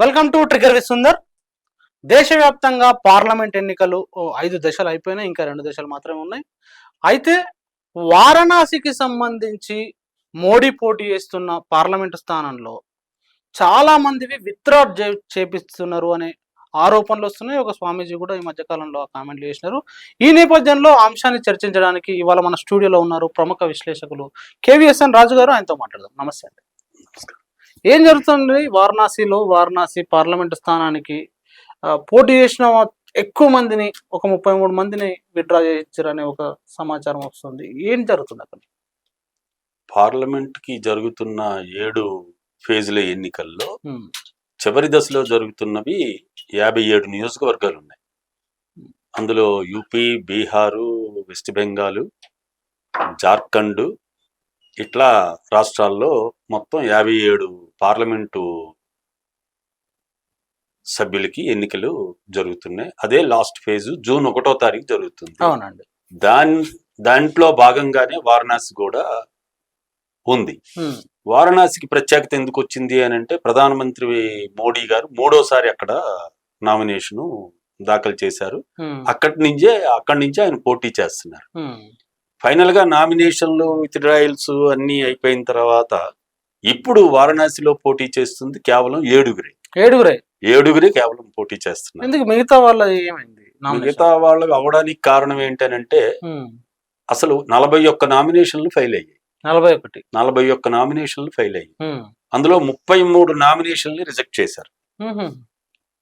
Welcome to trigger విసుందర్ సుందర్. దేశవ్యాప్తంగా parliament ఎన్నికలు ఓ ఐదు దశలు అయిపోయినాయి ఇంకా రెండు దశలు మాత్రమే ఉన్నాయి. అయితే వారణాసికి సంబంధించి మోడీ పోటీ చేస్తున్న పార్లమెంటు స్థానంలో చాలా మందివి విత్డ్రా చేపిస్తున్నారు అనే ఆరోపణలు వస్తున్నాయి. ఒక స్వామీజీ కూడా ఈ మధ్యకాలంలో కామెంట్లు చేసినారు. ఈ నేపథ్యంలో అంశాన్ని చర్చించడానికి ఇవాళ మన స్టూడియోలో ఉన్నారు ప్రముఖ విశ్లేషకులు కేవీఎస్ఎన్ రాజు గారు ఆయనతో మాట్లాడదాం. నమస్తే అండి. ఏం జరుగుతుంది? వారణాసిలో వారణాసి పార్లమెంటు స్థానానికి పోటీ చేసిన ఎక్కువ మందిని ఒక ముప్పై మూడు మందిని విత్డ్రా చేయించారనే ఒక సమాచారం వస్తుంది. ఏం జరుగుతుంది అక్కడ? పార్లమెంట్కి జరుగుతున్న ఏడు ఫేజ్ల ఎన్నికల్లో చివరి దశలో జరుగుతున్నవి యాభై ఏడు నియోజకవర్గాలు ఉన్నాయి. అందులో యూపీ బీహారు వెస్ట్ బెంగాల్ జార్ఖండ్ ఇట్లా రాష్ట్రాల్లో మొత్తం యాభై ఏడు పార్లమెంటు సభ్యులకి ఎన్నికలు జరుగుతున్నాయి. అదే లాస్ట్ ఫేజ్ జూన్ ఒకటో తారీఖు జరుగుతుంది. అవునండి. దాని దాంట్లో భాగంగానే వారణాసి కూడా ఉంది. వారణాసికి ప్రత్యేకత ఎందుకు వచ్చింది అని అంటే ప్రధానమంత్రి మోడీ గారు మూడోసారి అక్కడ నామినేషన్ దాఖలు చేశారు. అక్కడి నుంచే అక్కడి నుంచే ఆయన పోటీ చేస్తున్నారు. ఫైనల్గా నామినేషన్లు విత్డ్రాయల్స్ అన్ని అయిపోయిన తర్వాత ఇప్పుడు వారణాసిలో పోటీ చేస్తుంది కేవలం ఏడుగురే. ఏడుగురే. ఏడుగురే కేవలం పోటీ చేస్తున్నారు. ఎందుకు మిగతా వాళ్ళ ఏమైంది? మిగతా వాళ్ళకి అవడానికి కారణం ఏంటనంటే ఉమ్, అసలు నలభై ఒక్క నామినేషన్లు ఫెయిల్ అయ్యాయి. నలభై ఒకటి. నలభై ఒక్క నామినేషన్లు ఫెయిల్ అయ్యాయి. అందులో ముప్పై మూడు నామినేషన్లు రిజెక్ట్ చేశారు.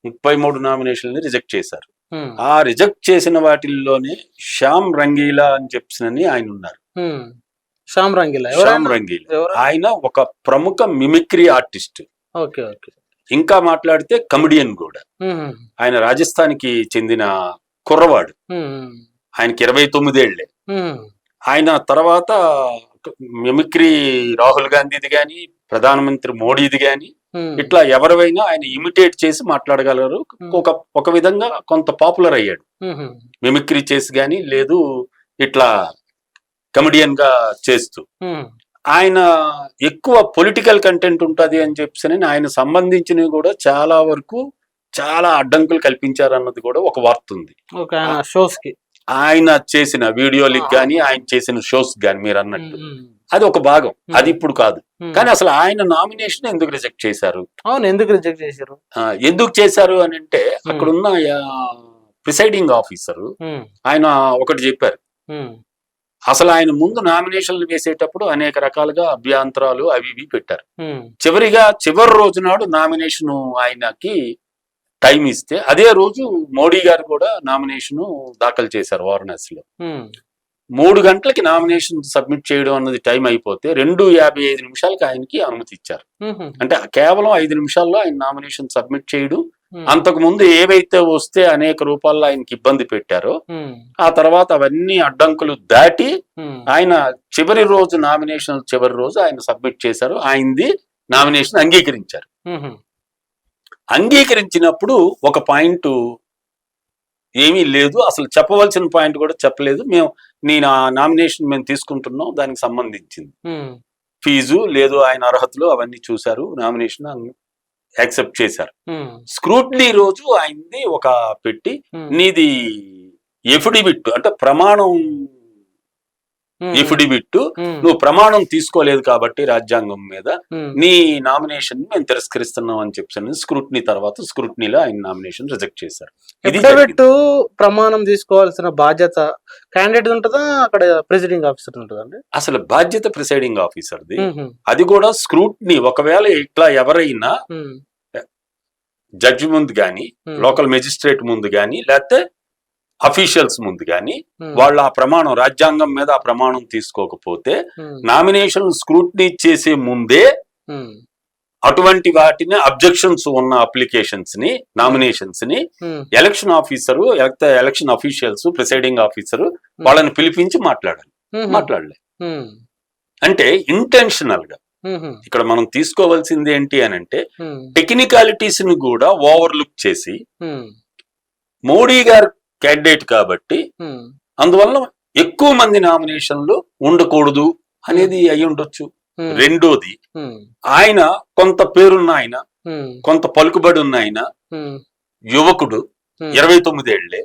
ముప్పై మూడు నామినేషన్లు రిజెక్ట్ చేశారు. ఆ రిజెక్ట్ చేసిన వాటిల్లోనే శ్యామ్ రంగీలా అని చెప్పినని ఆయన ఉన్నారు. శ్యామ్ రంగిలా శ్యామ్ రంగీలా ఆయన ఒక ప్రముఖ మిమిక్రీ ఆర్టిస్ట్. Okay okay. ఇంకా మాట్లాడితే కమెడియన్ కూడా. ఆయన రాజస్థాన్కి చెందిన కుర్రవాడు. ఆయనకి ఇరవై తొమ్మిదేళ్ళే ఆయన తర్వాత మిమిక్రీ రాహుల్ గాంధీది గాని ప్రధానమంత్రి మోడీది గాని ఇట్లా ఎవరివైనా ఆయన ఇమిటేట్ చేసి మాట్లాడగలరు. ఒక ఒక విధంగా కొంత పాపులర్ అయ్యాడు. మిమిక్రీ చేసి కానీ లేదు ఇట్లా కమెడియన్గా చేస్తూ ఆయన ఎక్కువ పొలిటికల్ కంటెంట్ ఉంటది అని చెప్పి ఆయన సంబంధించినవి కూడా చాలా వరకు చాలా అడ్డంకులు కల్పించారు అన్నది కూడా ఒక వార్త ఉంది. షోస్కి ఆయన చేసిన వీడియోలకి కానీ ఆయన చేసిన షోస్ కానీ మీరు అన్నట్టు. అది ఒక భాగం. అది ఇప్పుడు కాదు. కానీ అసలు ఆయన నామినేషన్ ఎందుకు రిజెక్ట్ చేశారు? అవును ఎందుకు రిజెక్ట్ చేశారు? ఎందుకు చేశారు అని అంటే అక్కడున్న ప్రిసైడింగ్ ఆఫీసర్ ఆయన ఒకటి చెప్పారు. అసలు ఆయన ముందు నామినేషన్లు వేసేటప్పుడు అనేక రకాలుగా అభ్యంతరాలు అవి ఇవి పెట్టారు. చివరిగా చివరి రోజు నాడు నామినేషన్ ఆయనకి టైం ఇస్తే అదే రోజు మోడీ గారు కూడా నామినేషన్ దాఖలు చేశారు వారణాసిలో. మూడు గంటలకి నామినేషన్ సబ్మిట్ చేయడం అన్నది టైం అయిపోతే రెండు యాభై ఐదు నిమిషాలకి ఆయనకి అనుమతి ఇచ్చారు. అంటే కేవలం ఐదు నిమిషాల్లో ఆయన నామినేషన్ సబ్మిట్ చేయడం అంతకు ముందు ఏవైతే వస్తే అనేక రూపాల్లో ఆయనకి ఇబ్బంది పెట్టారో ఉమ్, ఆ తర్వాత అవన్నీ అడ్డంకులు దాటి ఉమ్, ఆయన చివరి రోజు నామినేషన్ చివరి రోజు ఆయన సబ్మిట్ చేశారు. ఆయనది నామినేషన్ అంగీకరించారు. అంగీకరించినప్పుడు ఒక పాయింట్ ఏమీ లేదు. అసలు చెప్పవలసిన పాయింట్ కూడా చెప్పలేదు. మేము నీ నామినేషన్ మేము తీసుకుంటున్నాం. దానికి సంబంధించింది. ఫీజు లేదు ఆయన అర్హతలు అవన్నీ చూశారు. నామినేషన్ యాక్సెప్ట్ చేశారు. స్క్రూట్నీ రోజు ఆయన్ని ఒక పెట్టి నీది ఎఫిడివిట్ అంటే ప్రమాణం ఎఫిడివిట్ నువ్వు ప్రమాణం తీసుకోలేదు కాబట్టి రాజ్యాంగం మీద నీ నామినేషన్ మేము తిరస్కరిస్తున్నాం అని చెప్పాను స్క్రూట్నీ తర్వాత స్క్రూట్నీలో ఆయన నామినేషన్ రిజెక్ట్ చేశారు. ఎఫిడవిట్ ప్రమాణం తీసుకోవాల్సిన బాధ్యత క్యాండిడేట్ ఉంటుందా? అక్కడ ప్రెసిడింగ్ ఆఫీసర్ ఉంటుందండి అసలు బాధ్యత ప్రిసైడింగ్ ఆఫీసర్ది. అది కూడా స్క్రూట్నీ ఒకవేళ ఇట్లా ఎవరైనా జడ్జి ముందు గాని ఉమ్, లోకల్ మెజిస్ట్రేట్ ముందు గాని లేకపోతే అఫీషియల్స్ ముందు గాని ఉమ్, వాళ్ళు ఆ ప్రమాణం రాజ్యాంగం మీద ఆ ప్రమాణం తీసుకోకపోతే నామినేషన్ స్క్రూట్నీ చేసే ముందే ఉమ్, అటువంటి వాటిని అబ్జెక్షన్స్ ఉన్న అప్లికేషన్స్ని నామినేషన్స్ని election officer election officials presiding officer వాళ్ళని పిలిపించి మాట్లాడాలి. మాట్లాడలే. అంటే ఇంటెన్షనల్గా ఇక్కడ మనం తీసుకోవాల్సింది ఏంటి అని అంటే టెక్నికాలిటీస్ని కూడా ఓవర్లుక్ చేసి మోడీ గారు క్యాండిడేట్ కాబట్టి అందువల్ల ఎక్కువ మంది నామినేషన్లు ఉండకూడదు అనేది అయి ఉండొచ్చు. రెండోది ఆయన కొంత పేరున్న ఆయన కొంత పలుకుబడి ఉన్న ఆయన యువకుడు ఇరవై తొమ్మిదేళ్ళే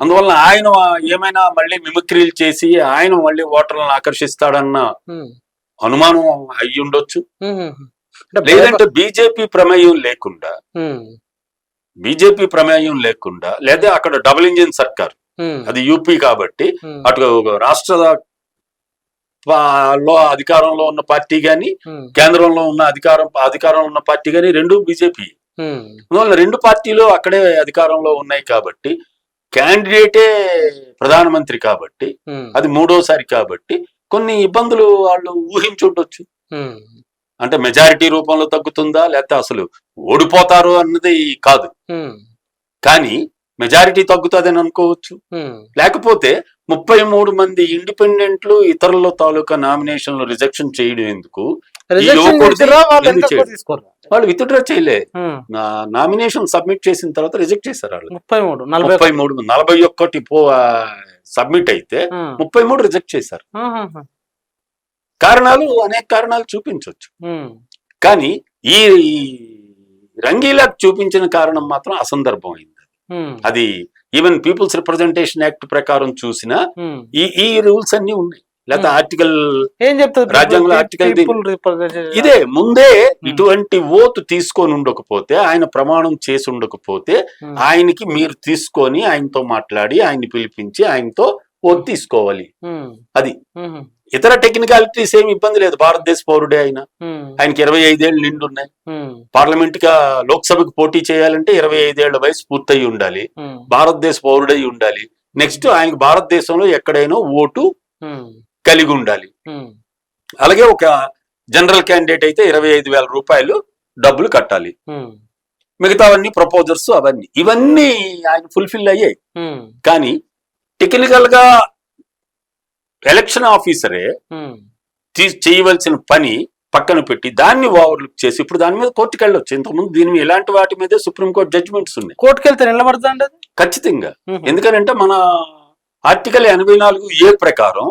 అందువల్ల ఆయన ఏమైనా మళ్ళీ మిమిక్రీలు చేసి ఆయన మళ్ళీ ఓటర్లను ఆకర్షిస్తాడన్న అనుమానం అయ్యి ఉండొచ్చు. లేదంటే బీజేపీ ప్రమేయం లేకుండా బీజేపీ ప్రమేయం లేకుండా లేదా అక్కడ డబుల్ ఇంజిన్ సర్కార్ అది యూపీ కాబట్టి అటు రాష్ట్ర లో అధికారంలో ఉన్న పార్టీ గాని కేంద్రంలో ఉన్న అధికారం అధికారంలో ఉన్న పార్టీ గాని రెండు బీజేపీ. అందువల్ల రెండు పార్టీలు అక్కడే అధికారంలో ఉన్నాయి కాబట్టి క్యాండిడేటే ప్రధానమంత్రి కాబట్టి అది మూడోసారి కాబట్టి కొన్ని ఇబ్బందులు వాళ్ళు ఊహించుండొచ్చు. అంటే మెజారిటీ రూపంలో తగ్గుతుందా? లేకపోతే అసలు ఓడిపోతారు అన్నది కాదు. కానీ మెజారిటీ తగ్గుతుందని అనుకోవచ్చు. లేకపోతే ముప్పై మూడు మంది ఇండిపెండెంట్లు ఇతరుల తాలూకా నామినేషన్లు రిజెక్షన్ చేయడం ఎందుకు? వాళ్ళు వాళ్ళు విత్డ్రా చేయలే. నామినేషన్ సబ్మిట్ చేసిన తర్వాత రిజెక్ట్ చేశారు వాళ్ళు. ముప్పై మూడు నలభై మూడు నలభై ఒక్కటి పో సబ్మిట్ అయితే ముప్పై మూడు రిజెక్ట్ చేశారు. కారణాలు అనేక కారణాలు చూపించవచ్చు కానీ ఈ ఈ రంగీలా చూపించిన కారణం మాత్రం అసందర్భమైంది ఉమ్, అది. ఈవెన్ పీపుల్స్ రిప్రజెంటేషన్ యాక్ట్ ప్రకారం చూసినా. ఈ ఈ రూల్స్ అన్ని ఉన్నాయి. లేకపోతే. ఆర్టికల్ ఏం చెప్తుంది రాజ్యాంగంలో representation. ఇదే ముందే ఇటువంటి ఓటు తీసుకొని ఉండకపోతే ఆయన ప్రమాణం చేసి ఉండకపోతే ఆయనకి మీరు తీసుకొని ఆయనతో మాట్లాడి ఆయన్ని పిలిపించి ఆయనతో ఓటు తీసుకోవాలి. అది. ఇతర టెక్నికాలిటీస్ ఏమి ఇబ్బంది లేదు. భారతదేశ పౌరుడే ఆయన. ఆయనకి ఇరవై ఐదేళ్ళు నిండున్నాయి. పార్లమెంట్గా లోక్సభకు పోటీ చేయాలంటే ఇరవై ఐదేళ్ళ వయసు పూర్తయి ఉండాలి. భారతదేశ పౌరుడై ఉండాలి. నెక్స్ట్ ఆయనకు భారతదేశంలో ఎక్కడైనా ఓటు కలిగి ఉండాలి. అలాగే ఒక జనరల్ క్యాండిడేట్ అయితే ఇరవై ఐదు వేల రూపాయలు డబ్బులు కట్టాలి. మిగతావన్నీ ప్రపోజర్స్ అవన్నీ. ఇవన్నీ ఆయన ఫుల్ఫిల్ అయ్యాయి. కానీ టెక్నికల్గా ఎలక్షన్ ఆఫీసరే చేయవలసిన పని పక్కన పెట్టి దాన్ని ఓవర్లుక్ చేసి ఇప్పుడు దాని మీద కోర్టుకు వెళ్ళొచ్చు ఇంతకుముందు దీని మీద ఇలాంటి వాటి మీదే సుప్రీంకోర్టు జడ్జిమెంట్స్ ఉన్నాయి. కోర్టుకి వెళ్తే నిలబడతా? ఖచ్చితంగా. ఉమ్, ఎందుకనంటే మన ఆర్టికల్ ఎనభై నాలుగు ఏ ప్రకారం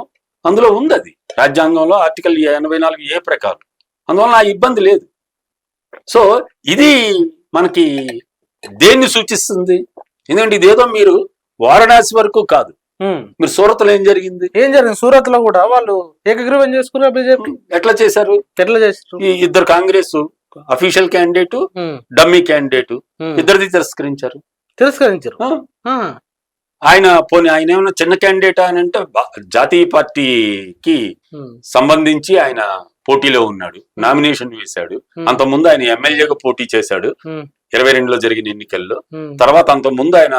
అందులో ఉంది అది రాజ్యాంగంలో ఆర్టికల్ ఎనభై నాలుగు ఏ ప్రకారం. అందువల్ల ఆ ఇబ్బంది లేదు. సో ఇది మనకి దేన్ని సూచిస్తుంది? ఎందుకంటే ఇదేదో మీరు వారణాసి వరకు కాదు. మీరు సూరత్లో ఏం జరిగింది? ఏం జరిగింది? సూరత్లో కూడా వాళ్ళు ఏకగ్రీవం చేసుకున్నారు బీజేపీ? ఎట్లా చేశారు? ఎట్లా చేసారు ఈ ఇద్దరు Congress official candidate dummy candidate ఇద్దరిది తిరస్కరించారు. తిరస్కరించారు. ఆయన పోనీ ఆయన ఏమైనా చిన్న క్యాండిడేట్ అని అంటే జాతీయ పార్టీకి సంబంధించి ఆయన పోటీలో ఉన్నాడు నామినేషన్ వేశాడు. ముందు ఆయన ఎమ్మెల్యేగా పోటీ చేశాడు ఇరవై రెండులో జరిగిన ఎన్నికల్లో. తర్వాత అంత ముందు ఆయన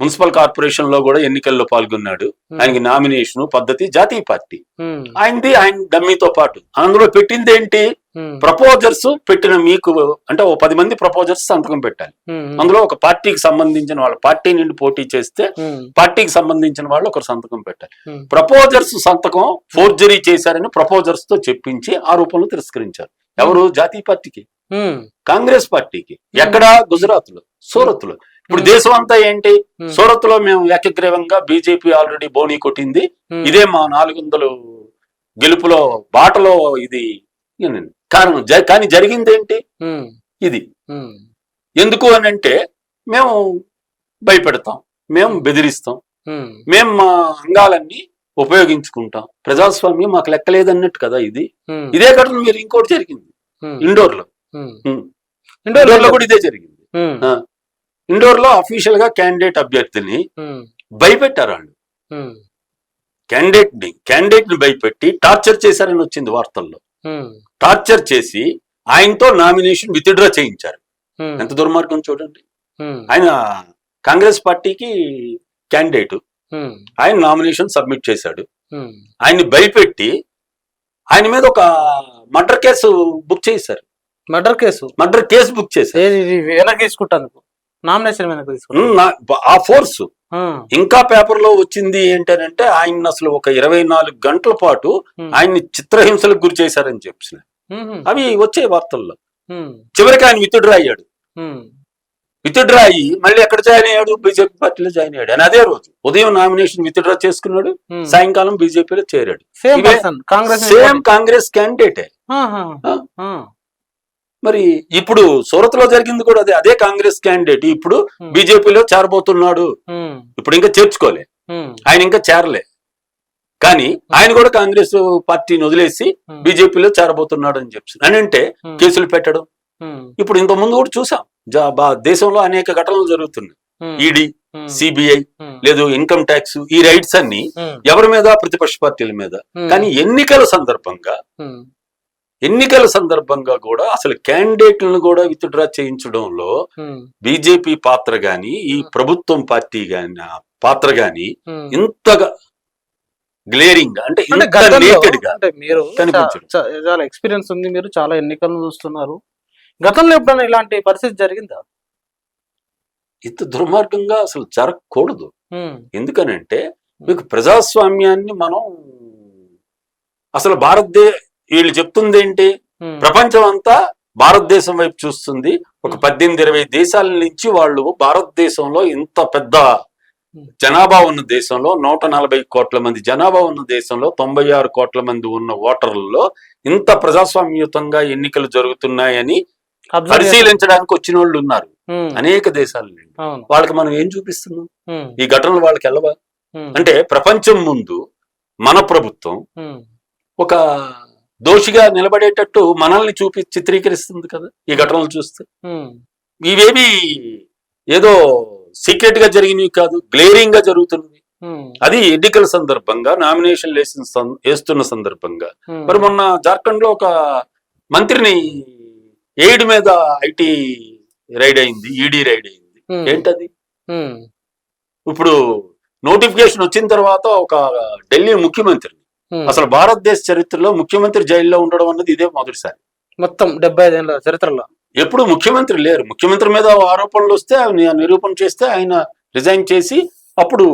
మున్సిపల్ కార్పొరేషన్లో కూడా ఎన్నికల్లో పాల్గొన్నాడు. ఆయనకి నామినేషన్ పద్ధతి జాతీయ పార్టీ. ఆయనది ఆయన డమ్మీతో పాటు. అందులో పెట్టింది ఏంటి ప్రపోజర్స్ పెట్టిన మీకు అంటే ఓ పది మంది ప్రపోజర్స్ సంతకం పెట్టాలి. ఉమ్, అందులో ఒక పార్టీకి సంబంధించిన వాళ్ళ పార్టీ నుండి పోటీ చేస్తే పార్టీకి సంబంధించిన వాళ్ళు ఒకరు సంతకం పెట్టాలి. ప్రపోజర్స్ సంతకం ఫోర్జరీ చేశారని ప్రపోజర్స్తో చెప్పించి ఆ రూపంలో తిరస్కరించారు. ఎవరు? జాతీయ పార్టీకి. కాంగ్రెస్ పార్టీకి. ఎక్కడ? గుజరాత్లో సూరత్లో ఇప్పుడు Hmm. దేశం అంతా ఏంటి? సూరత్లో మేము ఏకగ్రీవంగా బీజేపీ ఆల్రెడీ బోనీ కొట్టింది. ఇదే మా నాలుగు వందలు గెలుపులో బాటలో ఇది కారణం కానీ జరిగింది ఏంటి ఇది. ఎందుకు అని అంటే మేము భయపెడతాం మేము బెదిరిస్తాం మేము మా అంగాలన్నీ ఉపయోగించుకుంటాం. ప్రజాస్వామ్యం మాకు లెక్కలేదన్నట్టు కదా ఇది. ఇదే ఘటన మీరు ఇంకోటి జరిగింది. ఇండోర్లో. ఇండోర్లో కూడా ఇదే జరిగింది. ఇండోర్లో అఫీషియల్గా క్యాండిడేట్ అభ్యర్థిని భయపెట్టారు వాళ్ళు. క్యాండిడేట్ని క్యాండిడేట్ని భయపెట్టి టార్చర్ చేశారని వచ్చింది వార్తల్లో. టార్చర్ చేసి ఆయనతో నామినేషన్ విత్డ్రా చేయించారు. ఉమ్, ఎంత దుర్మార్గం చూడండి. ఉమ్, ఆయన కాంగ్రెస్ పార్టీకి క్యాండిడేట్. ఆయన నామినేషన్ సబ్మిట్ చేశాడు. ఆయన్ని భయపెట్టి ఆయన మీద ఒక మర్డర్ కేసు బుక్ చేశారు. Murder case? Murder case book చేశారు. వెనక్కి తీసుకుంటాను నామినేషన్ ఆ ఫోర్స్. ఇంకా పేపర్లో వచ్చింది ఏంటంటే ఆయన అసలు ఒక ఇరవై నాలుగు గంటల పాటు ఆయన్ని చిత్రహింసలకు గురి చేశారని చెప్పిన. అవి వచ్చే వార్తల్లో. చివరికి ఆయన విత్డ్రా అయ్యాడు. విత్డ్రా అయ్యి మళ్ళీ ఎక్కడ జాయిన్ అయ్యాడు? బీజేపీ పార్టీలో జాయిన్ అయ్యాడు. అని అదే రోజు. ఉదయం నామినేషన్ విత్డ్రా చేసుకున్నాడు. సాయంకాలం బీజేపీలో చేరాడు. సేమ్ కాంగ్రెస్ సేమ్ కాంగ్రెస్ క్యాండిడేటే. మరి ఇప్పుడు సూరత్లో జరిగింది కూడా అదే అదే కాంగ్రెస్ క్యాండిడేట్ ఇప్పుడు ఉమ్, బీజేపీలో చేరబోతున్నాడు. ఉమ్, ఇప్పుడు ఇంకా చేర్చుకోలే. ఉమ్, ఆయన ఇంకా చేరలే. కానీ ఆయన కూడా కాంగ్రెస్ పార్టీని వదిలేసి బీజేపీలో చేరబోతున్నాడు అని చెప్పి అని అంటే కేసులు పెట్టడం. ఇప్పుడు ఇంత ముందు కూడా చూసాం. దేశంలో అనేక ఘటనలు జరుగుతున్నాయి. ఈడీ సిబిఐ లేదు ఇన్కమ్ ట్యాక్స్ ఈ రైట్స్ అన్ని ఎవరి మీద? ప్రతిపక్ష పార్టీల మీద. కానీ ఎన్నికల సందర్భంగా ఎన్నికల సందర్భంగా కూడా అసలు క్యాండిడేట్లను కూడా విత్డ్రా చేయించడంలో బీజేపీ పాత్ర గాని ఈ ప్రభుత్వం పార్టీ గాని పాత్ర గాని. ఇంతగా గ్లేరింగ్ అంటే అంటే మీరు చాలా ఎక్స్పీరియన్స్ ఉంది మీరు చాలా ఎన్నికలను చూస్తున్నారు. గతంలో ఎప్పుడైనా ఇలాంటి పరిస్థితి జరిగిందా? ఇంత దుర్మార్గంగా అసలు జరగకూడదు. ఎందుకనంటే మీకు ప్రజాస్వామ్యాన్ని మనం అసలు భారతదే వీళ్ళు చెప్తుంది ఏంటి? ప్రపంచం అంతా భారతదేశం వైపు చూస్తుంది. ఒక పద్దెనిమిది ఇరవై దేశాల నుంచి వాళ్ళు భారతదేశంలో ఇంత పెద్ద జనాభా ఉన్న దేశంలో నూట నలభై కోట్ల మంది జనాభా ఉన్న దేశంలో తొంభై ఆరు కోట్ల మంది ఉన్న ఓటర్లలో ఇంత ప్రజాస్వామ్యయుతంగా ఎన్నికలు జరుగుతున్నాయని పరిశీలించడానికి వచ్చిన వాళ్ళు ఉన్నారు. అనేక దేశాల నుండి వాళ్ళకి మనం ఏం చూపిస్తున్నాం? ఈ ఘటనలు వాళ్ళకి వెళ్ళవా అంటే ప్రపంచం ముందు మన ప్రభుత్వం ఒక దోషిగా నిలబడేటట్టు మనల్ని చూపి చిత్రీకరిస్తుంది కదా ఈ ఘటనలు చూస్తే. ఇవేవి ఏదో సీక్రెట్గా జరిగినవి కాదు గ్లేరింగ్గా జరుగుతున్నవి అది ఎన్నికల సందర్భంగా నామినేషన్ వేసిన వేస్తున్న సందర్భంగా. మరి మొన్న జార్ఖండ్లో ఒక మంత్రిని ఎయిడ్ మీద ఐటీ రైడ్ అయింది ఈడీ రైడ్ అయింది. ఏంటది? ఇప్పుడు నోటిఫికేషన్ వచ్చిన తర్వాత ఒక ఢిల్లీ ముఖ్యమంత్రిని. అసలు భారతదేశ చరిత్రలో ముఖ్యమంత్రి జైల్లో ఉండడం అన్నది ఇదే మొదటిసారి. మొత్తం డెబ్బై ఐదేళ్ళ చరిత్రలో. ఎప్పుడు ముఖ్యమంత్రి లేరు. ముఖ్యమంత్రి మీద ఆరోపణలు వస్తే ఆయన నిరూపణ చేస్తే ఆయన రిజైన్ చేసి అప్పుడు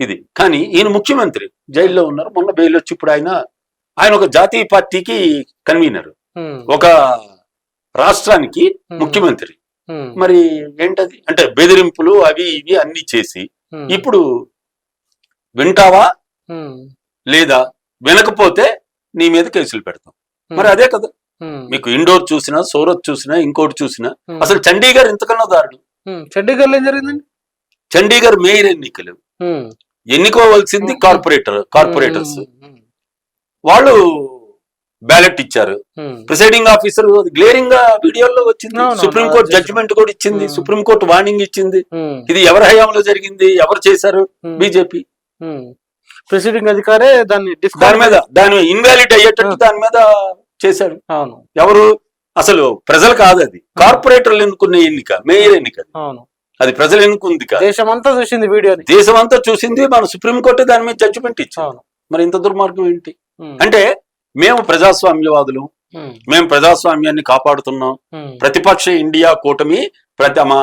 ఇది. కానీ ఈయన ముఖ్యమంత్రి జైల్లో ఉన్నారు. మొన్న బెయిల్ వచ్చి ఇప్పుడు ఆయన ఆయన ఒక జాతీయ పార్టీకి కన్వీనర్. ఒక రాష్ట్రానికి ముఖ్యమంత్రి. మరి ఏంటది? అంటే బెదిరింపులు అవి ఇవి అన్ని చేసి ఇప్పుడు వింటావా? లేదా? వినకపోతే నీ మీద కేసులు పెడతాం. మరి అదే కదా. మీకు ఇండోర్ చూసినా సూరత్ చూసినా ఇంకోటి చూసినా అసలు చండీగఢ్ ఇంతకన్నా దారుడు ఉమ్, చండీగఢ్లో ఏం జరిగిందండి? చండీగఢ్ మేయర్ ఎన్నికలు ఎన్నుకోవాల్సింది. Corporator corporators. వాళ్ళు బ్యాలెట్ ఇచ్చారు. ప్రిసైడింగ్ ఆఫీసర్ గ్లేరింగ్గా వీడియోలో వచ్చింది. అవును, సుప్రీం అవును, కోర్టు అది జడ్జిమెంట్ కూడా ఇచ్చింది. ఉమ్. సుప్రీం కోర్టు వార్నింగ్ ఇచ్చింది. ఇది ఎవరి హయాంలో జరిగింది? ఎవరు చేశారు? బీజేపీ. ప్రిసైడింగ్ అధికారే దాన్ని దాని మీద దాని ఇన్వాలిడ్ అయ్యేటట్టు. దాని మీద చేశాడు. అవును. ఎవరు? అసలు ప్రజలు కాదు అది. కార్పొరేటర్లు ఎన్నుకునే ఎన్నిక మేయర్ ఎన్నిక అది. అవును. అది ప్రజలు ఎన్నుకుంది కాదు. దేశం అంతా చూసింది వీడియోని. దేశం అంతా చూసింది మన సుప్రీం కోర్టు దాని మీద జడ్జిమెంట్ ఇచ్చింది. అవును. మరి ఇంత దుర్మార్గం ఏంటి? అంటే మేము ప్రజాస్వామ్యవాదులు మేము ప్రజాస్వామ్యాన్ని కాపాడుతున్నాం. ప్రతిపక్ష ఇండియా కూటమి ప్రతి మా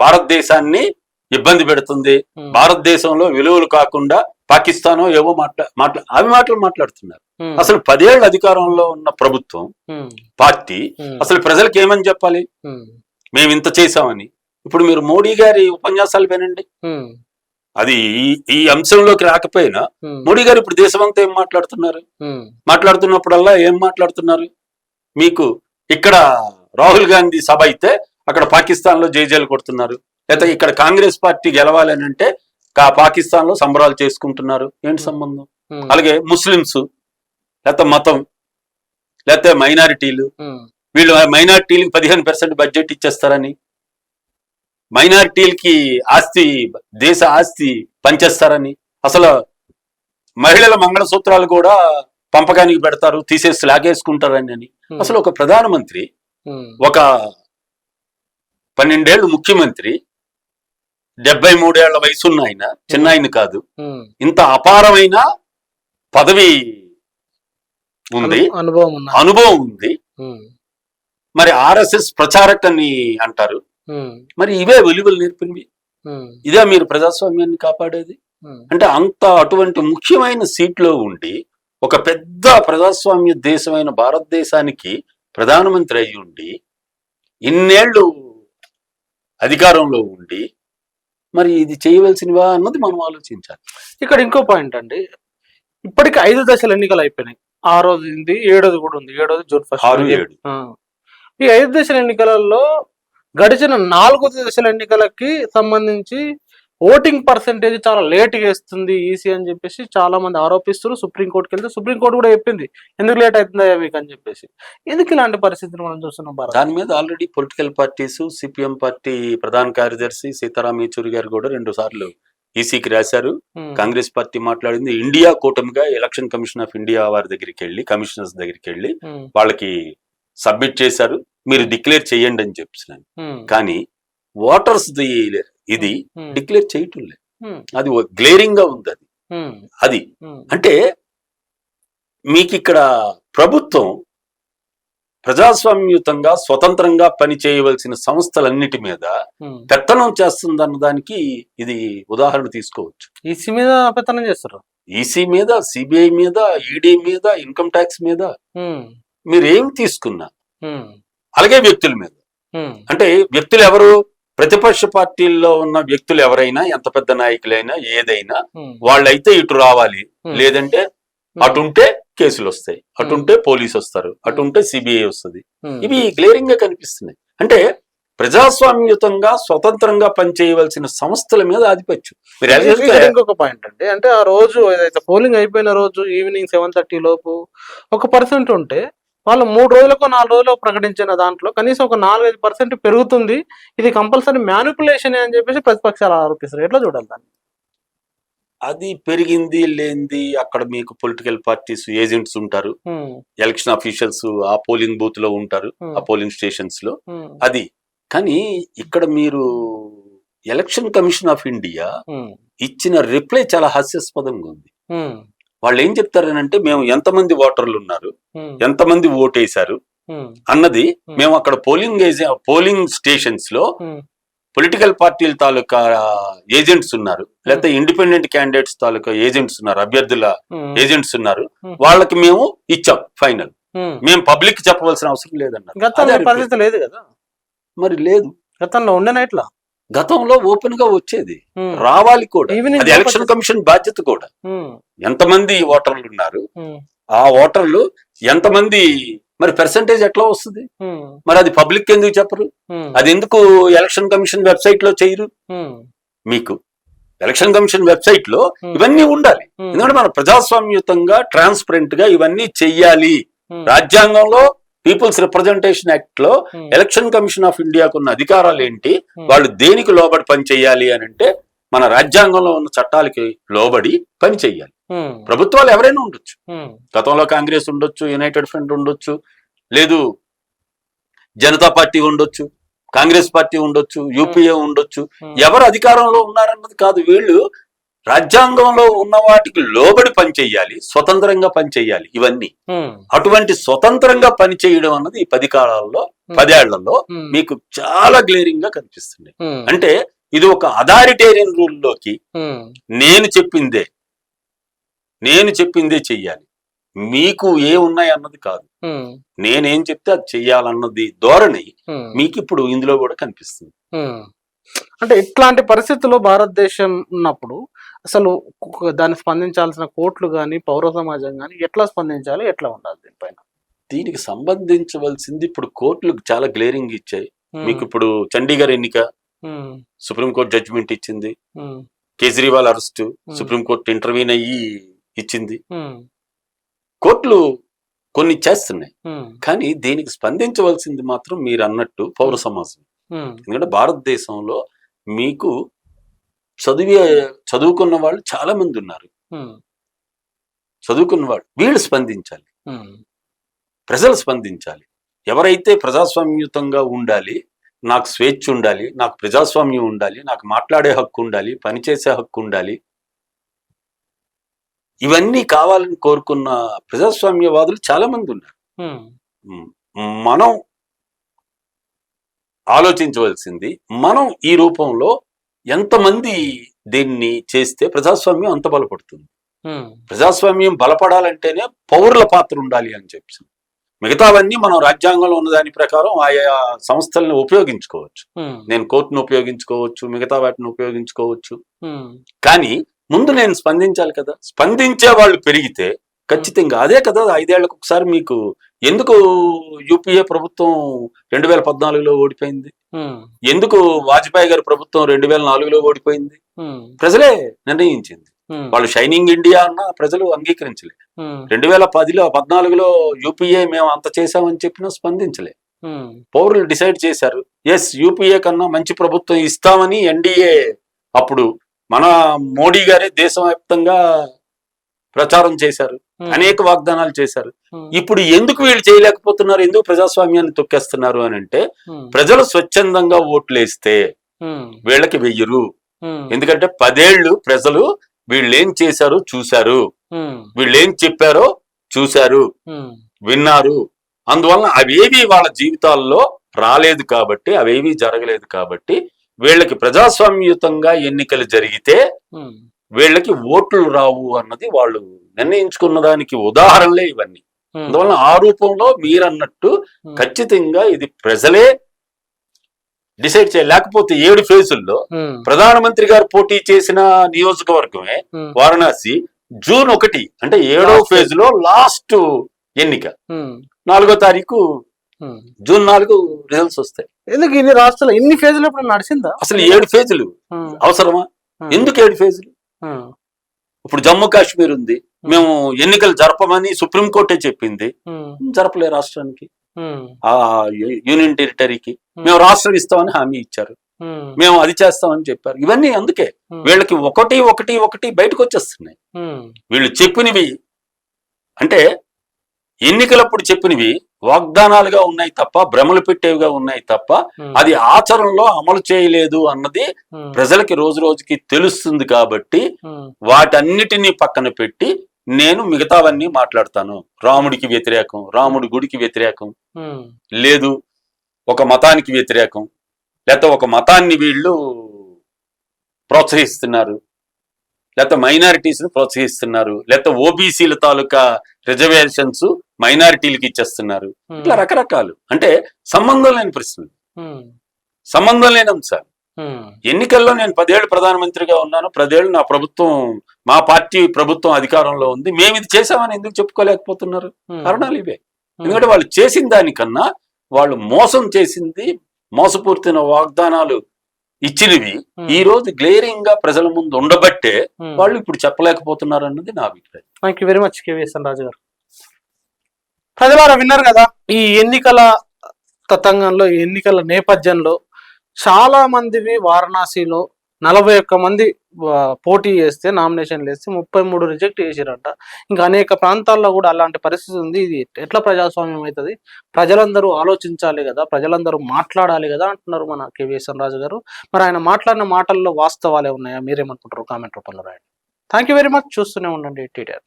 భారతదేశాన్ని ఇబ్బంది పెడుతుంది. భారతదేశంలో విలువలు కాకుండా పాకిస్తాన్ ఏవో మాట్లా మాట్లా అవి మాటలు మాట్లాడుతున్నారు. అసలు పదేళ్ళ అధికారంలో ఉన్న ప్రభుత్వం పార్టీ అసలు ప్రజలకు ఏమని చెప్పాలి మేము ఇంత చేశామని. ఇప్పుడు మీరు మోడీ గారి ఉపన్యాసాలు వినండి. అది ఈ ఈ అంశంలోకి రాకపోయినా మోడీ గారు ఇప్పుడు దేశమంతా ఏం మాట్లాడుతున్నారు? మాట్లాడుతున్నప్పుడల్లా ఏం మాట్లాడుతున్నారు? మీకు ఇక్కడ రాహుల్ గాంధీ సభ అయితే అక్కడ పాకిస్తాన్లో జైజేలు కొడుతున్నారు. లేకపోతే ఇక్కడ కాంగ్రెస్ పార్టీ గెలవాలి అని అంటే పాకిస్తాన్లో సంబరాలు చేసుకుంటున్నారు. ఏంటి సంబంధం? అలాగే ముస్లిమ్స్ లేకపోతే మతం లేకపోతే మైనారిటీలు. వీళ్ళు మైనారిటీలకు పదిహేను పర్సెంట్ బడ్జెట్ ఇచ్చేస్తారని. మైనారిటీలకి ఆస్తి దేశ ఆస్తి పంచేస్తారని. అసలు మహిళల మంగళసూత్రాలు కూడా పంపకానికి పెడతారు తీసేసి లాగేసుకుంటారని అని. అసలు ఒక ప్రధానమంత్రి ఒక పన్నెండేళ్ళు ముఖ్యమంత్రి డెబ్బై మూడేళ్ళ వయసున్న ఆయన చిన్న ఆయన కాదు ఇంత అపారమైన పదవి ఉంది. అను- అనుభవం అనుభవం ఉంది. మరి ఆర్ఎస్ఎస్ ప్రచారక్ అని అంటారు మరి ఇవే విలువలు నేర్పినవి. ఇదే మీరు ప్రజాస్వామ్యాన్ని కాపాడేది. అంటే అంత అటువంటి ముఖ్యమైన సీట్లో ఉండి ఒక పెద్ద ప్రజాస్వామ్య దేశమైన భారతదేశానికి ప్రధానమంత్రి అయి ఉండి ఇన్నేళ్ళు అధికారంలో ఉండి మరి ఇది చేయవలసినవా అన్నది మనం ఆలోచించాలి. ఇక్కడ ఇంకో పాయింట్ అండి. ఇప్పటికి ఐదు దశల ఎన్నికలు అయిపోయినాయి. ఆరోది ఉంది ఏడోది కూడా ఉంది. ఏడోది జూన్ ఫస్ట్ ఈ ఐదు దశల ఎన్నికలలో గడిచిన నాలుగు దశల ఎన్నికలకి సంబంధించి ఓటింగ్ పర్సంటేజ్ చాలా లేట్గా ఇస్తుంది ఈసీ అని చెప్పేసి చాలా మంది ఆరోపిస్తారు సుప్రీంకోర్టుకి వెళ్తే సుప్రీంకోర్టు కూడా చెప్పింది. ఎందుకు లేట్ అవుతుందా మీకు అని చెప్పేసి. ఎందుకు ఇలాంటి పరిస్థితులు మనం చూస్తున్నాం దాని మీద already political parties CPM party ప్రధాన కార్యదర్శి సీతారాం యేచూరి గారు కూడా రెండు సార్లు ఈసీకి రాశారు. కాంగ్రెస్ పార్టీ మాట్లాడింది. ఇండియా కూటమిగా ఎలక్షన్ కమిషన్ ఆఫ్ ఇండియా వారి దగ్గరికి వెళ్ళి కమిషనర్స్ దగ్గరికి వెళ్ళి వాళ్ళకి సబ్మిట్ చేశారు. మీరు డిక్లేర్ చేయండి అని చెప్తున్నాను ఉమ్, కానీ ఓటర్స్ ఇది డిక్లేర్ చేయటం లేదు అది గ్లేరింగ్గా ఉంది అది. అది అంటే మీకు ఇక్కడ ప్రభుత్వం ప్రజాస్వామ్యుతంగా స్వతంత్రంగా పని చేయవలసిన సంస్థలన్నిటి మీద. పెత్తనం చేస్తుందన్న దానికి ఇది ఉదాహరణ తీసుకోవచ్చు. ఈసీ మీద పెత్తనం చేస్తారు. ఈసీ మీద సిబిఐ మీద ఈడీ మీద ఇన్కమ్ ట్యాక్స్ మీద మీరు తీసుకున్నా అలాగే వ్యక్తుల మీద. అంటే వ్యక్తులు ఎవరు? ప్రతిపక్ష పార్టీల్లో ఉన్న వ్యక్తులు ఎవరైనా ఎంత పెద్ద నాయకులైనా ఏదైనా వాళ్ళైతే ఇటు రావాలి. లేదంటే అటుంటే కేసులు వస్తాయి. అటుంటే పోలీసు వస్తారు. అటుంటే సిబిఐ వస్తుంది. ఇవి క్లియరింగ్గా కనిపిస్తున్నాయి. అంటే ప్రజాస్వామ్యుతంగా స్వతంత్రంగా పనిచేయవలసిన సంస్థల మీద ఆధిపత్యం. మీరు ఇంకొక పాయింట్ అండి. అంటే ఆ రోజు ఏదైతే పోలింగ్ అయిపోయిన రోజు ఈవినింగ్ సెవెన్ థర్టీ లోపు ఒక పర్సెంట్ ఉంటే వాళ్ళు మూడు రోజులకు నాలుగు రోజులకు ప్రకటించిన దాంట్లో కనీసం ఒక నాలుగైదు పర్సెంట్ పెరుగుతుంది. ఇది కంపల్సరీ మ్యానిపులేషన్ అని చెప్పేసి ప్రతిపక్షాలు ఆరోపిస్తారు. ఎట్లా చూడాలి దాన్ని? అది పెరిగింది లేనిది అక్కడ మీకు పొలిటికల్ పార్టీస్ ఏజెంట్స్ ఉంటారు. ఎలక్షన్ అఫీషియల్స్ ఆ పోలింగ్ బూత్లో ఉంటారు ఆ పోలింగ్ స్టేషన్స్లో. అది. కానీ ఇక్కడ మీరు ఎలక్షన్ కమిషన్ ఆఫ్ ఇండియా ఇచ్చిన రిప్లై చాలా హాస్యాస్పదంగా ఉంది. వాళ్ళు ఏం చెప్తారనంటే మేము ఎంతమంది ఓటర్లు ఉన్నారు ఎంతమంది ఓటేశారు అన్నది మేము అక్కడ పోలింగ్ పోలింగ్ స్టేషన్స్లో పొలిటికల్ పార్టీల తాలూకా ఏజెంట్స్ ఉన్నారు. లేకపోతే ఇండిపెండెంట్ క్యాండిడేట్స్ తాలూకా ఏజెంట్స్ ఉన్నారు అభ్యర్థుల ఏజెంట్స్ ఉన్నారు. వాళ్ళకి మేము ఇచ్చాం ఫైనల్. మేము పబ్లిక్ చెప్పవలసిన అవసరం లేదన్నారు. పరిస్థితి లేదు కదా? మరి లేదు. గతంలో ఉండేనా ఇట్లా గతంలో ఓపెన్గా వచ్చేది రావాలి కూడా. అది ఎలక్షన్ కమిషన్ బాధ్యత కూడా. ఎంతమంది ఓటర్లు ఉన్నారు? ఆ ఓటర్లు ఎంతమంది మరి పర్సంటేజ్ ఎట్లా వస్తుంది? మరి అది పబ్లిక్ ఎందుకు చెప్పరు? అది ఎందుకు ఎలక్షన్ కమిషన్ వెబ్సైట్లో చేయరు మీకు ఎలక్షన్ కమిషన్ వెబ్సైట్లో ఇవన్నీ ఉండాలి. ఎందుకంటే మన ప్రజాస్వామ్యుతంగా ట్రాన్స్పరెంట్గా ఇవన్నీ చెయ్యాలి. రాజ్యాంగంలో పీపుల్స్ రిప్రజెంటేషన్ యాక్ట్లో ఎలక్షన్ కమిషన్ ఆఫ్ ఇండియాకు ఉన్న అధికారాలు ఏంటి? ఉమ్, వాళ్ళు దేనికి లోబడి పని చేయాలి అని అంటే మన రాజ్యాంగంలో ఉన్న చట్టాలకి లోబడి పని చేయాలి. ఉమ్, ప్రభుత్వాలు ఎవరైనా ఉండొచ్చు. ఉమ్, గతంలో కాంగ్రెస్ ఉండొచ్చు యునైటెడ్ ఫ్రంట్ ఉండొచ్చు లేదు జనతా పార్టీ ఉండొచ్చు కాంగ్రెస్ పార్టీ ఉండొచ్చు యూపీఏ ఉండొచ్చు. ఎవరు అధికారంలో ఉన్నారన్నది కాదు. వీళ్ళు రాజ్యాంగంలో ఉన్న వాటికి లోబడి పని చెయ్యాలి స్వతంత్రంగా పని చెయ్యాలి ఇవన్నీ. అటువంటి స్వతంత్రంగా పని చేయడం అన్నది ఈ పది కాలాల్లో పదేళ్ళలో మీకు చాలా గ్లేరింగ్గా కనిపిస్తుంది అంటే ఇది ఒక అథారిటేరియన్ రూల్లోకి ఉమ్, నేను చెప్పిందే నేను చెప్పిందే చెయ్యాలి. మీకు ఏ ఉన్నాయి అన్నది కాదు. నేనేం చెప్తే అది చెయ్యాలన్నది ధోరణి మీకు ఇప్పుడు ఇందులో కూడా కనిపిస్తుంది. అంటే ఇట్లాంటి పరిస్థితుల్లో భారతదేశం ఉన్నప్పుడు అసలు దాన్ని స్పందించాల్సిన కోర్టులు కానీ పౌర సమాజం కానీ ఎట్లా స్పందించాలి ఎట్లా ఉండాలి దీనిపైన? దీనికి సంబంధించవలసింది ఇప్పుడు కోర్టులు చాలా గ్లేరింగ్ ఇచ్చాయి. మీకు ఇప్పుడు చండీగఢ్ ఎన్నిక సుప్రీంకోర్టు జడ్జిమెంట్ ఇచ్చింది. కేజ్రీవాల్ అరెస్ట్ సుప్రీంకోర్టు ఇంటర్వ్యూన్ అయ్యి ఇచ్చింది. కోర్టులు కొన్ని చేస్తున్నాయి. కానీ దీనికి స్పందించవలసింది మాత్రం మీరు అన్నట్టు పౌర సమాజం. ఎందుకంటే భారతదేశంలో మీకు చదివే చదువుకున్న వాళ్ళు చాలా మంది ఉన్నారు చదువుకున్న వాళ్ళు వీళ్ళు స్పందించాలి. ప్రజలు స్పందించాలి. ఎవరైతే ప్రజాస్వామ్యుతంగా ఉండాలి నాకు స్వేచ్ఛ ఉండాలి నాకు ప్రజాస్వామ్యం ఉండాలి నాకు మాట్లాడే హక్కు ఉండాలి పనిచేసే హక్కు ఉండాలి ఇవన్నీ కావాలని కోరుకున్న ప్రజాస్వామ్యవాదులు చాలా మంది ఉన్నారు మనం ఆలోచించవలసింది మనం ఈ రూపంలో ఎంతమంది దీన్ని చేస్తే ప్రజాస్వామ్యం అంత బలపడుతుంది? ప్రజాస్వామ్యం బలపడాలంటేనే పౌరుల పాత్ర ఉండాలి అని చెప్పి మిగతావన్నీ మనం రాజ్యాంగంలో ఉన్న దాని ప్రకారం ఆయా సంస్థలను ఉపయోగించుకోవచ్చు. నేను కోర్టును ఉపయోగించుకోవచ్చు మిగతా వాటిని ఉపయోగించుకోవచ్చు. కానీ ముందు నేను స్పందించాలి కదా. స్పందించే వాళ్ళు పెరిగితే ఖచ్చితంగా అదే కదా ఐదేళ్ళకు ఒకసారి మీకు ఎందుకు యూపీఏ ప్రభుత్వం రెండు వేల పద్నాలుగులో ఓడిపోయింది? ఎందుకు వాజ్పేయి గారి ప్రభుత్వం రెండు వేల నాలుగులో ఓడిపోయింది? ప్రజలే నిర్ణయించింది. వాళ్ళు షైనింగ్ ఇండియా అన్న ప్రజలు అంగీకరించలే. రెండు వేల పదిలో పద్నాలుగులో యూపీఏ మేము అంత చేశామని చెప్పినా స్పందించలే. పౌరులు డిసైడ్ చేశారు. ఎస్ యూపీఏ కన్నా మంచి ప్రభుత్వం ఇస్తామని ఎన్డీఏ అప్పుడు మన మోడీ గారే దేశవ్యాప్తంగా ప్రచారం చేశారు. అనేక వాగ్దానాలు చేశారు. ఇప్పుడు ఎందుకు వీళ్ళు చేయలేకపోతున్నారు? ఎందుకు ప్రజాస్వామ్యాన్ని తొక్కేస్తున్నారు అని అంటే ప్రజలు స్వచ్ఛందంగా ఓట్లేస్తే వీళ్ళకి వెయ్యరు. ఎందుకంటే పదేళ్ళు ప్రజలు వీళ్ళేం చేశారు? చూశారు. వీళ్ళేం చెప్పారో చూశారు. విన్నారు. అందువలన అవేవి వాళ్ళ జీవితాల్లో రాలేదు కాబట్టి అవేవి జరగలేదు కాబట్టి వీళ్ళకి ప్రజాస్వామ్యయుతంగా ఎన్నికలు జరిగితే వీళ్ళకి ఓట్లు రావు అన్నది వాళ్ళు నిర్ణయించుకున్న దానికి ఉదాహరణలే ఇవన్నీ. ఉమ్, అందువలన ఆ రూపంలో మీరన్నట్టు ఖచ్చితంగా ఇది ప్రజలే డిసైడ్ చేయాలి లేకపోతే ఏడు ఫేజుల్లో ప్రధానమంత్రి గారు పోటీ చేసిన నియోజకవర్గమే వారణాసి జూన్ ఒకటి అంటే ఏడో ఫేజ్లో లాస్ట్ ఎన్నిక. నాలుగో తారీఖు. జూన్ నాలుగు రిజల్ట్స్ వస్తాయి. ఎందుకు ఇన్ని రాష్ట్రాలు? ఇన్ని ఫేజ్లు ఇప్పుడు నడిచిందా? అసలు ఏడు ఫేజులు అవసరమా? ఎందుకు ఏడు ఫేజులు? ఇప్పుడు జమ్మూ కాశ్మీర్ ఉంది. మేము ఎన్నికలు జరపమని సుప్రీంకోర్టే చెప్పింది. జరపలే రాష్ట్రానికి? ఆ. యూనియన్ టెరిటరీకి. మేము రాష్ట్రం ఇస్తామని హామీ ఇచ్చారు. మేము అది చేస్తామని చెప్పారు. ఇవన్నీ అందుకే. వీళ్ళకి ఒకటి ఒకటి ఒకటి బయటకు వచ్చేస్తున్నాయి. వీళ్ళు చెప్పినవి అంటే ఎన్నికలప్పుడు చెప్పినవి వాగ్దానాలుగా ఉన్నాయి తప్ప భ్రమలు పెట్టేవిగా ఉన్నాయి తప్ప అది ఆచరణలో అమలు చేయలేదు అన్నది ప్రజలకి రోజు రోజుకి తెలుస్తుంది కాబట్టి వాటన్నిటినీ పక్కన పెట్టి నేను మిగతావన్నీ మాట్లాడతాను. రాముడికి వ్యతిరేకం రాముడి గుడికి వ్యతిరేకం లేదు ఒక మతానికి వ్యతిరేకం లేకపోతే ఒక మతాన్ని వీళ్ళు ప్రోత్సహిస్తున్నారు లేకపోతే మైనారిటీస్ని ప్రోత్సహిస్తున్నారు లేకపోతే ఓబీసీల తాలూకా రిజర్వేషన్స్ మైనారిటీలకి ఇచ్చేస్తున్నారు. ఇట్లా రకరకాలు. అంటే సంబంధం లేని ప్రశ్నలు. సంబంధం లేని అంశాలు. ఎన్నికల్లో నేను పదేళ్ళు ప్రధానమంత్రిగా ఉన్నాను. పదేళ్ళు నా ప్రభుత్వం మా పార్టీ ప్రభుత్వం అధికారంలో ఉంది. మేము ఇది చేసామని ఎందుకు చెప్పుకోలేకపోతున్నారు? కారణాలు ఇవే. ఎందుకంటే వాళ్ళు చేసిన దానికన్నా వాళ్ళు మోసం చేసింది మోసపూర్తిన వాగ్దానాలు ఇచ్చినవి ఉమ్, ఈ రోజు గ్లేరింగ్గా ప్రజల ముందు ఉండబట్టే ఉమ్. వాళ్ళు ఇప్పుడు చెప్పలేకపోతున్నారు అన్నది నా అభిప్రాయం. Thank you very much KVSN Raju garu ప్రజలారా విన్నారు కదా ఈ ఎన్నికల తతంగంలో ఈ ఎన్నికల నేపథ్యంలో చాలా మందివి వారణాసిలో నలభై ఒక్క మంది పోటీ చేస్తే నామినేషన్లు వేస్తే ముప్పై మూడు రిజెక్ట్ చేసిరంట. ఇంకా అనేక ప్రాంతాల్లో కూడా అలాంటి పరిస్థితి ఉంది. ఇది ఎట్లా ప్రజాస్వామ్యం అవుతుంది? ప్రజలందరూ ఆలోచించాలి కదా ప్రజలందరూ మాట్లాడాలి కదా అంటున్నారు మన కేవీఎస్ఎన్ రాజు గారు. మరి ఆయన మాట్లాడిన మాటల్లో వాస్తవాలే ఉన్నాయా? మీరేమనుకుంటారు కామెంట్ రూపంలో రాయండి. థ్యాంక్ యూ వెరీ మచ్ చూస్తూనే ఉండండి టీటీఆర్